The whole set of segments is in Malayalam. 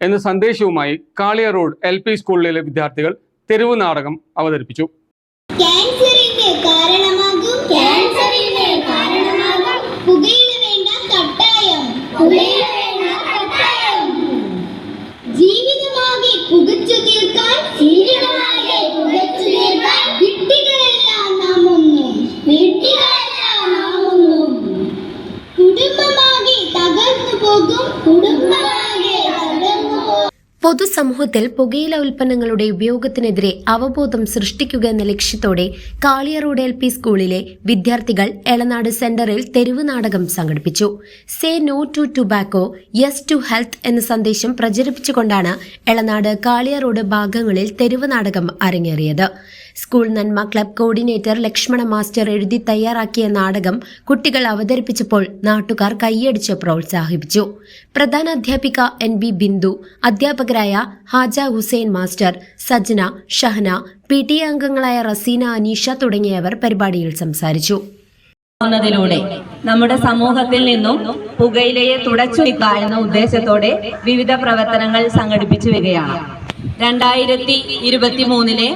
എന്ന സന്ദേശവുമായി കാളിയ റോഡ് എൽ പി സ്കൂളിലെ വിദ്യാർത്ഥികൾ തെരുവ് നാടകം അവതരിപ്പിച്ചു. ജീവിതമാകെ തീർക്കാൻ വിട്ടികളെല്ലാം കുടുംബമാകെ തകർന്നു പോകും കുടുംബമാകെ പൊതുസമൂഹത്തിൽ പുകയില ഉൽപ്പന്നങ്ങളുടെ ഉപയോഗത്തിനെതിരെ അവബോധം സൃഷ്ടിക്കുക എന്ന ലക്ഷ്യത്തോടെ കാളിയ റോഡ് എൽ പി സ്കൂളിലെ വിദ്യാർത്ഥികൾ എളനാട് സെന്ററിൽ തെരുവ് നാടകം സംഘടിപ്പിച്ചു. Say no to tobacco yes to health എന്ന സന്ദേശം പ്രചരിപ്പിച്ചുകൊണ്ടാണ് എളനാട് കാളിയ റോഡ് ഭാഗങ്ങളിൽ തെരുവ് നാടകം അരങ്ങേറിയത്. സ്കൂൾ നന്മ ക്ലബ് കോർഡിനേറ്റർ ലക്ഷ്മണ മാസ്റ്റർ എഴുതി തയ്യാറാക്കിയ നാടകം കുട്ടികൾ അവതരിപ്പിച്ചപ്പോൾ നാട്ടുകാർ കൈയടിച്ച് പ്രോത്സാഹിപ്പിച്ചു. പ്രധാന അധ്യാപിക എൻ ബി ബിന്ദു അധ്യാപകരായ Haja Hussain master Sajna Shahana P T അംഗങ്ങളായ റസീന അനീഷ തുടങ്ങിയവർ പരിപാടിയിൽ സംസാരിച്ചു. ന്നതിലൂടെ നമ്മുടെ സമൂഹത്തിൽ നിന്നും പുകയിലയെ തുടച്ചു നീക്കുക എന്ന ഉദ്ദേശത്തോടെ വിവിധ പ്രവർത്തനങ്ങൾ സംഘടിപ്പിച്ചു വരികയാണ്. രണ്ടായിരത്തി ഇരുപത്തി മൂന്നിലെ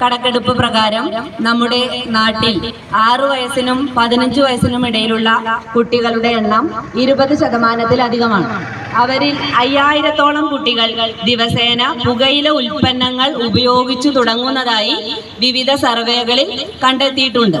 കണക്കെടുപ്പ് പ്രകാരം നമ്മുടെ നാട്ടിൽ ആറു വയസ്സിനും പതിനഞ്ച് വയസ്സിനും ഇടയിലുള്ള കുട്ടികളുടെ എണ്ണം ഇരുപത് ശതമാനത്തിലധികമാണ്. അവരിൽ അയ്യായിരത്തോളം കുട്ടികൾ ദിവസേന പുകയില ഉൽപ്പന്നങ്ങൾ ഉപയോഗിച്ചു തുടങ്ങുന്നതായി വിവിധ സർവേകളിൽ കണ്ടെത്തിയിട്ടുണ്ട്.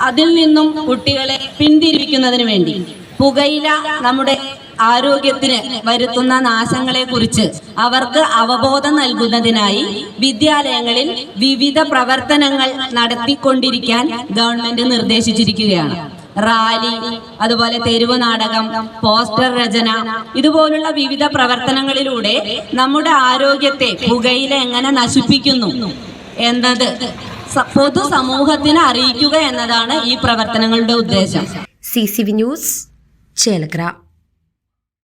അതിൽ നിന്നും കുട്ടികളെ പിന്തിരിപ്പിക്കുന്നതിന് വേണ്ടി പുകയില നമ്മുടെ ആരോഗ്യത്തിന് വരുത്തുന്ന നാശങ്ങളെ കുറിച്ച് അവർക്ക് അവബോധം നൽകുന്നതിനായി വിദ്യാലയങ്ങളിൽ വിവിധ പ്രവർത്തനങ്ങൾ നടത്തിക്കൊണ്ടിരിക്കാൻ ഗവൺമെന്റ് നിർദ്ദേശിച്ചിരിക്കുകയാണ്. റാലി അതുപോലെ തെരുവ് നാടകം പോസ്റ്റർ രചന ഇതുപോലുള്ള വിവിധ പ്രവർത്തനങ്ങളിലൂടെ നമ്മുടെ ആരോഗ്യത്തെ പുകയില എങ്ങനെ നശിപ്പിക്കുന്നു എന്നത് പൊതു സമൂഹത്തിന് അറിയിക്കുക എന്നതാണ് ഈ പ്രവർത്തനങ്ങളുടെ ഉദ്ദേശം. C C V news Chelakkara.